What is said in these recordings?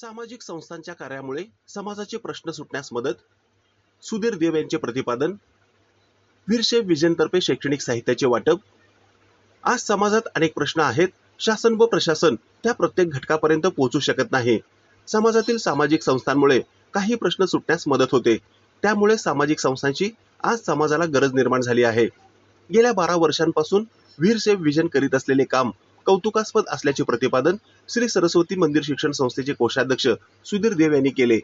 सामाजिक संस्थांच्या कार्यामुळे समाजाचे प्रश्न सुटण्यास मदत सुधीर देव यांचे प्रतिपादन वीरशेफ विजनतर्फे शैक्षणिक साहित्याचे वाटप. आज समाजात अनेक प्रश्न आहेत. शासन व प्रशासन त्या प्रत्येक घटकापर्यंत पोहोचू शकत नाही. समाजातील सामाजिक संस्थांमुळे काही प्रश्न सुटण्यास मदत होते. त्यामुळे सामाजिक संस्थांची आज समाजाला गरज निर्माण झाली आहे. गेल्या बारा वर्षांपासून वीरसेव विजन करीत असलेले काम कौतुकास्पद असल्याचे प्रतिपादन श्री सरस्वती मंदिर शिक्षण संस्थेचे कोषाध्यक्ष सुधीर देव यांनी केले.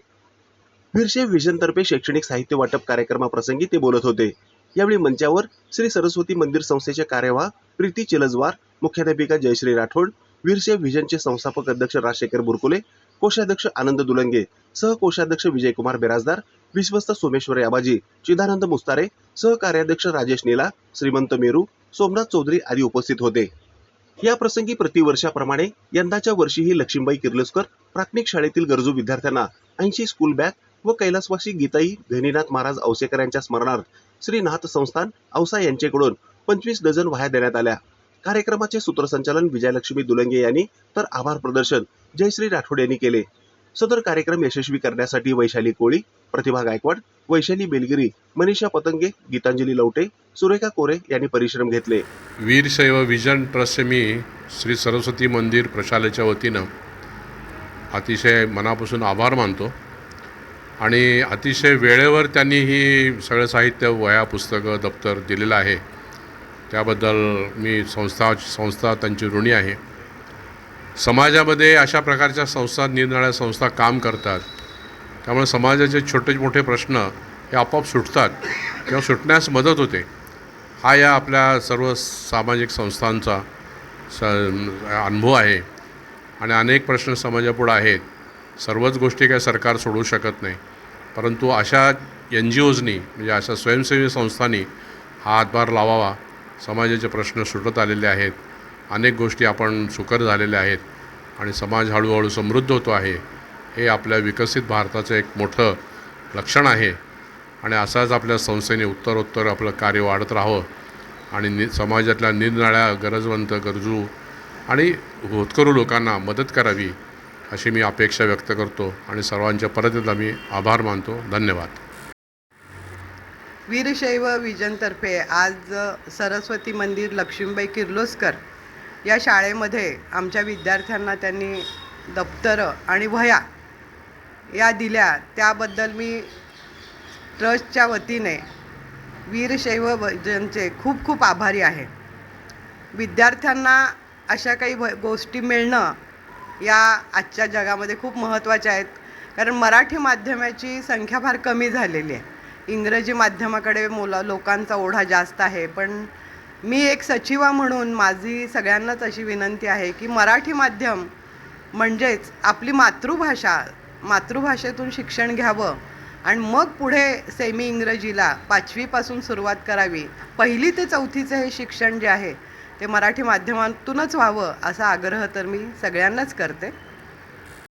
वीरशेफ विजनतर्फे शैक्षणिक साहित्य वाटप कार्यक्रमाप्रसंगी ते बोलत होते. यावेळी मंचावर श्री सरस्वती मंदिर संस्थेचे कार्यवाह प्रीती चिलजवार मुख्याध्यापिका जयश्री राठोड वीरशेफ विजनचे संस्थापक अध्यक्ष राजशेखर बुरकुले कोषाध्यक्ष आनंद दुलंगे सहकोषाध्यक्ष विजयकुमार बेराजदार विश्वस्त सोमेश्वर याबाजी चिदानंद मुस्तारे सहकार्याध्यक्ष राजेश नीला श्रीमंत मेरू सोमनाथ चौधरी आदी उपस्थित होते. या प्रसंगी प्रतिवर्षाप्रमाणे यंदाच्या वर्षीही लक्ष्मीबाई किर्लोस्कर प्राथमिक शाळेतील गरजू विद्यार्थ्यांना ऐंशी स्कूल बॅग व कैलासवासी गीताई गहिनीनाथ महाराज औसेकर यांच्या स्मरणार्थ श्री नाथ संस्थान औसा यांच्याकडून पंचवीस डझन वाह्या देण्यात आल्या. कार्यक्रमाचे सूत्रसंचालन विजयलक्ष्मी दुलंगे यांनी तर आभार प्रदर्शन जयश्री राठोड यांनी केले. सदर कार्यक्रम यशस्वी करण्यासाठी वैशाली कोळी प्रतिभा गायकवाड वैशाली बेलगिरी मनीषा पतंगे गीतांजली लवटे सुरेखा कोरे यांनी परिश्रम घेतले. वीरशैव विजन ट्रस्टचे मी श्री सरस्वती मंदिर प्रशालेच्या वतीनं अतिशय मनापासून आभार मानतो. आणि अतिशय वेळेवर त्यांनी ही सगळं साहित्य वया पुस्तकं दप्तर दिलेलं आहे. त्याबद्दल मी संस्था संस्था त्यांची ऋणी आहे. समाजामध्ये अशा प्रकारच्या संस्था निरनिराळ्या संस्था काम करतात. त्यामुळे समाजाचे छोटे मोठे प्रश्न हे आपोआप सुटतात किंवा सुटण्यास मदत होते. हा या आपल्या सर्व सामाजिक संस्थांचा स अनुभव आहे. आणि अनेक प्रश्न समाजापुढं आहेत. सर्वच गोष्टी काय सरकार सोडवू शकत नाही. परंतु अशा एन जी ओजनी म्हणजे अशा स्वयंसेवी संस्थांनी हा हातभार लावावा. समाजाचे प्रश्न सुटत आलेले आहेत. अनेक गोष्टी आपण सुकर झालेल्या आहेत आणि समाज हळूहळू समृद्ध होतो आहे हे आपल्या विकसित भारताचं एक मोठं लक्षण आहे. आणि असाच आपल्या संस्थेने उत्तरोत्तर आपलं कार्य वाढत राहावं आणि नि समाजातल्या निरनिराळ्या गरजवंत गरजू आणि होतकरू लोकांना मदत करावी अशी मी अपेक्षा व्यक्त करतो आणि सर्वांच्या परत एकदा मी आभार मानतो. धन्यवाद. वीरशैव विजनतर्फे आज सरस्वती मंदिर लक्ष्मीबाई किर्लोस्कर या शाळेमध्ये आमच्या विद्यार्थ्यांना त्यांनी दप्तरं आणि वह्या या दिल्या. त्याबद्दल मी ट्रस्टच्या वतीने वीरशैव भजनचे खूप खूप आभारी आहे. विद्यार्थ्यांना अशा काही भ गोष्टी मिळणं या आजच्या जगामध्ये खूप महत्त्वाच्या आहेत. कारण मराठी माध्यमाची संख्या फार कमी झालेली आहे. इंग्रजी माध्यमाकडे मुलं लोकांचा ओढा जास्त आहे. पण मी एक सचिवा म्हणून माझी सगळ्यांनाच अशी विनंती आहे की मराठी माध्यम म्हणजेच आपली मातृभाषा मातृभाषेतून शिक्षण घ्यावं आणि मग पुढे सेमी इंग्रजीला पाचवीपासून सुरुवात करावी. पहिली ते चौथीचं हे शिक्षण जे आहे ते मराठी माध्यमातूनच व्हावं असा आग्रह तर मी सगळ्यांनाच करते.